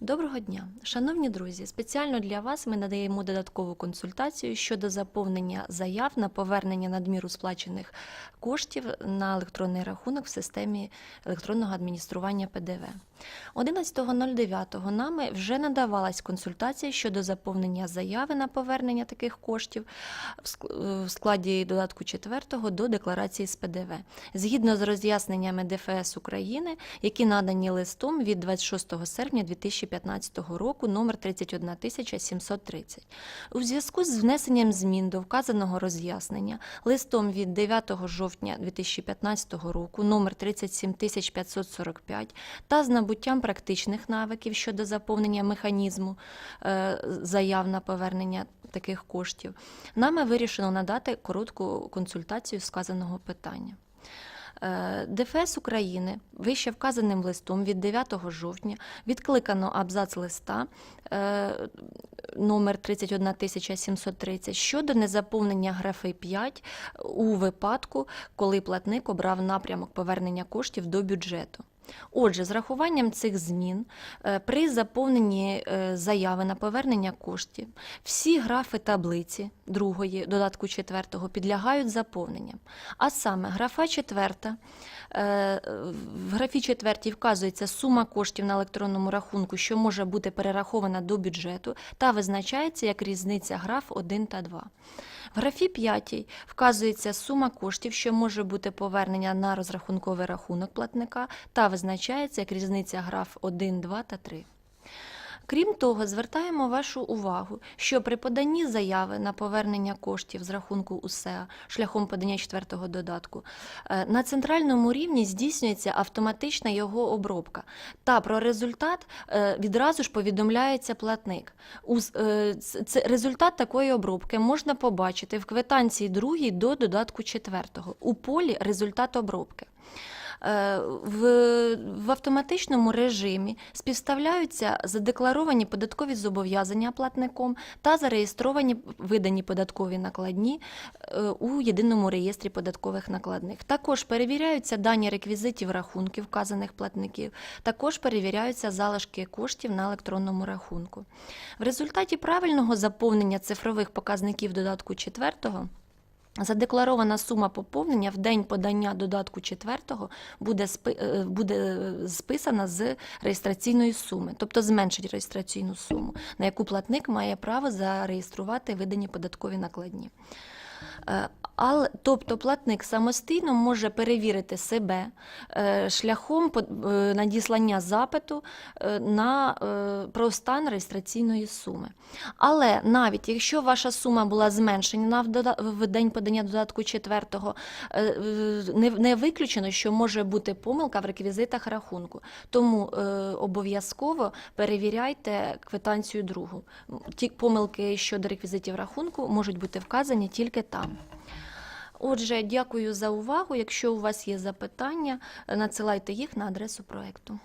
Доброго дня, шановні друзі. Спеціально для вас ми надаємо додаткову консультацію щодо заповнення заяв на повернення надміру сплачених коштів на електронний рахунок в системі електронного адміністрування ПДВ. 11.09 нами вже надавалась консультація щодо заповнення заяви на повернення таких коштів в складі додатку 4 до декларації з ПДВ. Згідно з роз'ясненнями ДФС України, які надані листом від 26 серпня 2015 року номер 31730. У зв'язку з внесенням змін до вказаного роз'яснення листом від 9 жовтня 2015 року номер 37545 та з набуттям практичних навиків щодо заповнення механізму е, заяв на повернення таких коштів, нами вирішено надати коротку консультацію сказаного питання. Е, ДФС України вище вказаним листом від 9 жовтня відкликано абзац листа е, номер 31730 щодо незаповнення графи 5 у випадку, коли платник обрав напрямок повернення коштів до бюджету. Отже, з рахуванням цих змін е, при заповненні е, заяви на повернення коштів всі графи таблиці другої, додатку четвертого, підлягають заповненням. А саме графа четверта, е, в графі четвертій вказується сума коштів на електронному рахунку, що може бути перерахована до бюджету, та визначається як різниця граф 1 та 2. В графі 5 вказується сума коштів, що може бути повернення на розрахунковий рахунок платника, та визначається як різниця граф 1, 2 та 3. Крім того, звертаємо вашу увагу, що при поданні заяви на повернення коштів з рахунку УСЕА шляхом подання четвертого додатку е, на центральному рівні здійснюється автоматична його обробка, та про результат е, відразу ж повідомляється платник. Е, Результат такої обробки можна побачити в квитанції другій до додатку четвертого у полі результат обробки. Е, В, в автоматичному режимі співставляються задекларовані податкові зобов'язання платником та зареєстровані видані податкові накладні е, у єдиному реєстрі податкових накладних. Також перевіряються дані реквізитів рахунків вказаних платників, також перевіряються залишки коштів на електронному рахунку. В результаті правильного заповнення цифрових показників додатку 4 Задекларована сума поповнення в день подання додатку 4 буде, е, буде списана з реєстраційної суми, тобто зменшить реєстраційну суму, на яку платник має право зареєструвати видані податкові накладні. Е, Але, тобто платник самостійно може перевірити себе е, шляхом е, надіслання запиту на про стан реєстраційної суми. Але навіть якщо ваша сума була зменшена в, день подання додатку четвертого, е, е, не, не виключено, що може бути помилка в реквізитах рахунку. Тому обов'язково перевіряйте квитанцію другу. Ті помилки щодо реквізитів рахунку можуть бути вказані тільки там. Отже, дякую за увагу. Якщо у вас є запитання, надсилайте їх на адресу проекту.